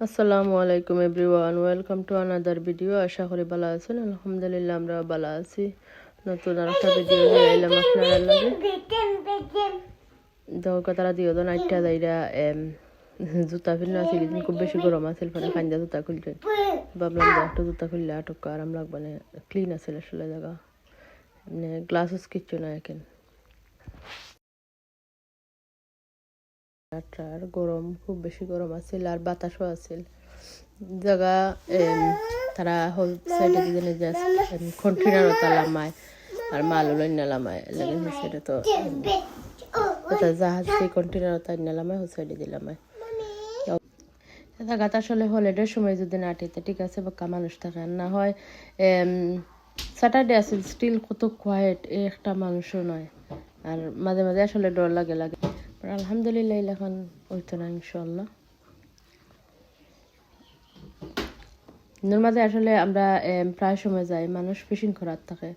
আসসালামু আলাইকুম everyone, welcome to another video. আশা করি ভালো আছেন। আলহামদুলিল্লাহ, আমরা ভালো আছি। নতুন আর একটা ভিডিও এলাম আপনারা তারা দিও তো, নাইটটা দাইরা জুতা ফিরনা আছিল দিন খুব বেশি গরম আছিল পরে খাঞ্জা জুতা খুলতে ভাবলাম যে একটা জুতা খুললে আটক আরাম লাগবে না ক্লিন আছিল আসলে জায়গা। মানে গ্লাসেস কিচ্ছু না এখন। আর গরম, খুব বেশি গরম আছিল আর বাতাসও আছিল। জায়গা তারা হোল সাইডে দিনে যে কন্টেনার তালামায় আর মাল লই নালামায় লাগে সেটা তো ওটা জাহাজ সেই কন্টেনার তাই নালামায় হোল সাইডে দিলামায় জায়গাটা আসলে হলিডের সময় যদি না আটিতে ঠিক আছে বাক্কা মানুষ থাকে না হয়। স্যাটারডে আছিল স্টিল কত কোয়াইট একটা মানুষও নয়। আর মাঝে মাঝে আসলে ডর লাগে লাগে। আলহামদুলিল্লাহ এখন হইতো না ইনশাল্লাহ এর মাঝে আসলে আমরা প্রায় সময় যাই, মানুষ ফিশিং করার থাকে।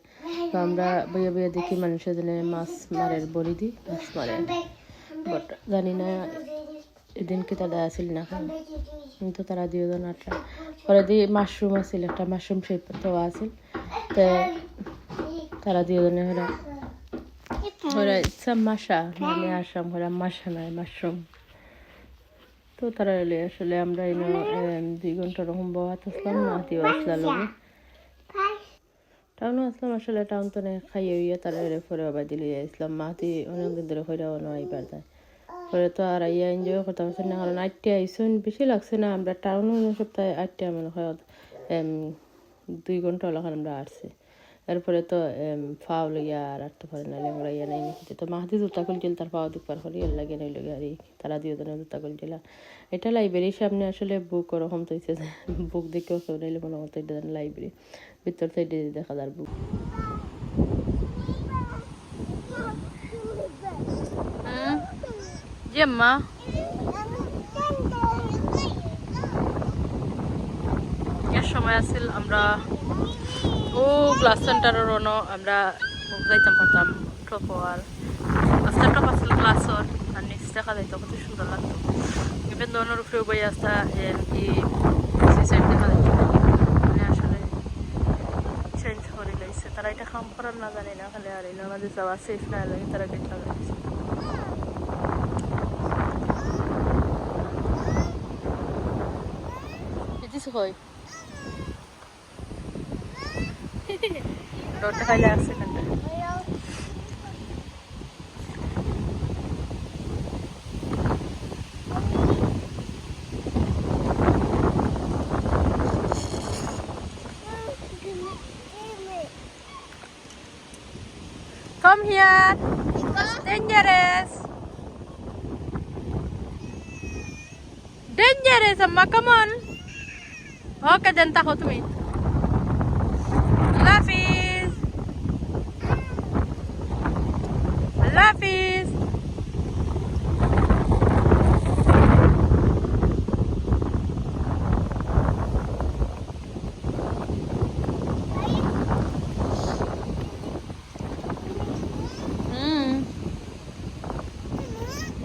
তো আমরা বইয়ে বইয়ে দেখি মানুষের জন্য মাছ মারের বলি দিই, মাছ মারে। বাট জানি না, এদিন কি তারা আসিল না কিন্তু তারা দুজন আটটা পরে দিয়ে মাশরুম আছিল, একটা মাশরুম সেই তো আছিল। তো তারা দুজনে ওরা ওরা ইচ্ছা মাসা মানে আসাম ওরা মাসা নয় মাশরুম তো তারা এলে আসলে আমরা এনে দুই ঘণ্টা রকম আসলাম না দিও আসলা লগে টাউনও আসলাম আসলে টাউন তো খাইয়ে উইয়ে তারা এলে পরে আবার দিলে আসলাম। মাতি অনেকদিন ধরে হইরাও না আইবার যায়। পরে তো আর আইয়া এনজয় করতে পারছি না কারণ আটটা আইসন বেশি লাগছে না আমরা টাউনও সপ্তাহে আটটা মনে হয় দুই ঘণ্টা হলো আমরা আসছি। এরপরে তো ফাও লইয়া আর আটটা পরে না লেংরা ইয়া নাই নাকি? তো মাহাদি জুতা খুলছিল, তার ফাও দুপার করে এর লাগে নাই লাগে আর এই তারা দিয়ে দিনে জুতা খুলছিল। এটা লাইব্রেরির সামনে আসলে বুক ওরকম তো হইছে বুক দেখেও কেউ নাইলে মনে মতো এটা লাইব্রেরি ভিতর থেকে দেখা যার বুক জি আম্মা এর সময় আছিল আমরা? ও ক্লাস সেন্টারের রনো, আমরা যাইতাম পারতাম টপ আর আস্তে আর নিচ দেখা যাইতো লাগতো। ইভেন দোনোর উপরে বই আসতা কি সুইসাইড দেখা যাইতো। মানে আসলে চেঞ্জ করে লাইছে তারা এটা কাম করার না না, খালি আর এর মাঝে যাওয়া সেফ না লাগে তারা গেট লাগাইছে হয় ഇവിടോട്ട് കലാസിലുണ്ട് Come here. Dangerous. Dangerous, Amma. Come on. Okay, don't touch me.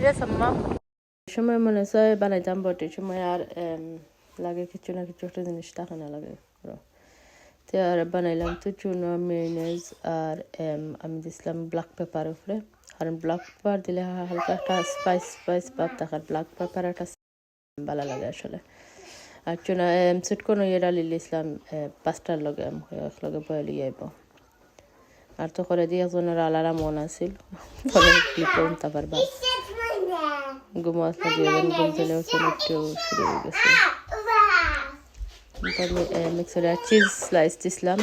Amma. সময় মনে হয় বানাইতাম বট এই সময় আর লাগে কিছু না কিছু একটা জিনিস থাকে না লাগে তো আর বানাইলাম তো চুনো মেয়নেজ আর আমি দিছিলাম ব্ল্যাক পেপার উপরে কারণ ব্ল্যাক পেপার দিলে হালকা একটা স্পাইস স্পাইস ভাব থাকে আর ব্ল্যাক পেপার একটা ভালো লাগে আসলে আর চুনা সুট কোনো ইয়ে ডালি দিয়েছিলাম পাঁচটার লগে লগে বয়ে লিয়ে আইব আর তো করে দিয়ে একজনের আলারা মন আছিল পরে ক্লিপ ঘুমো আসলে দুজন ঘুম চলে উঠছে একটু শুরু হয়ে গেছে। মিক্সারে চিজ স্লাইস দিছিলাম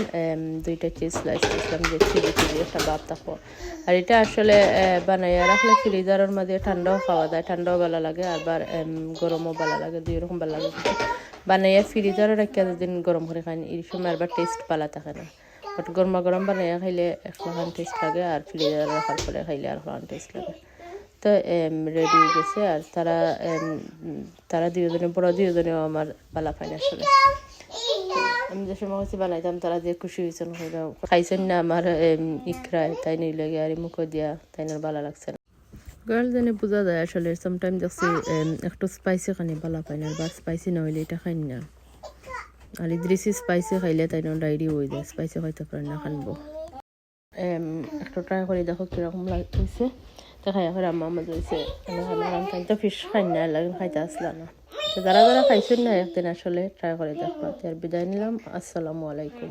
দুইটা চিজ স্লাইস দিছিলাম যে চিলি চিলি একটা ভাব থাকো আর এটা আসলে বানাইয়া রাখলে ফ্রিজারের মধ্যে ঠান্ডাও খাওয়া যায় ঠান্ডাও ভালো লাগে আবার গরমও ভালো লাগে দুই রকম ভালো লাগে। বানাইয়া ফ্রিজারে রাখিয়া যেদিন গরম করে খাই এই সময় আবার টেস্ট ভালো থাকে না। বাট গরমা গরম বানাইয়া খাইলে একখান টেস্ট লাগে আর ফ্রিজারে রাখার পরে খাইলে আর খান টেস্ট লাগে। তো রেডি হয়ে গেছে। আর তারা তারা দুজনে বড় দুজনেও আমার ভালো পায় না আসলে আমি যে সময় হচ্ছে বানাইতাম তারা যে খুশি হয়েছেন খাইছেন না আমার ইকরায় তাই নিলে আর মুখে দিয়া তাই না ভালো লাগছে না। গার্ল বোঝা যায় আসলে সামটাইম দেখছি একটু স্পাইসি খানি ভালো পাই না বা স্পাইসি না হইলে এটা খাই না। আর ইদ্রিসি স্পাইসি খাইলে তাই না ডায়েরি হয়ে যায় স্পাইসি খাইতে পারে না খানবো। একটু ট্রাই করে দেখো কীরকম লাগতেছে তো খাই এখন আমার মজা হয়েছে আমার খাই তো ফিস খাই না খাইতে আসলাম যারা যারা খাইছেন না, একদিন আসলে ট্রাই করে আর বিদায় নিলাম। আসসালামু আলাইকুম।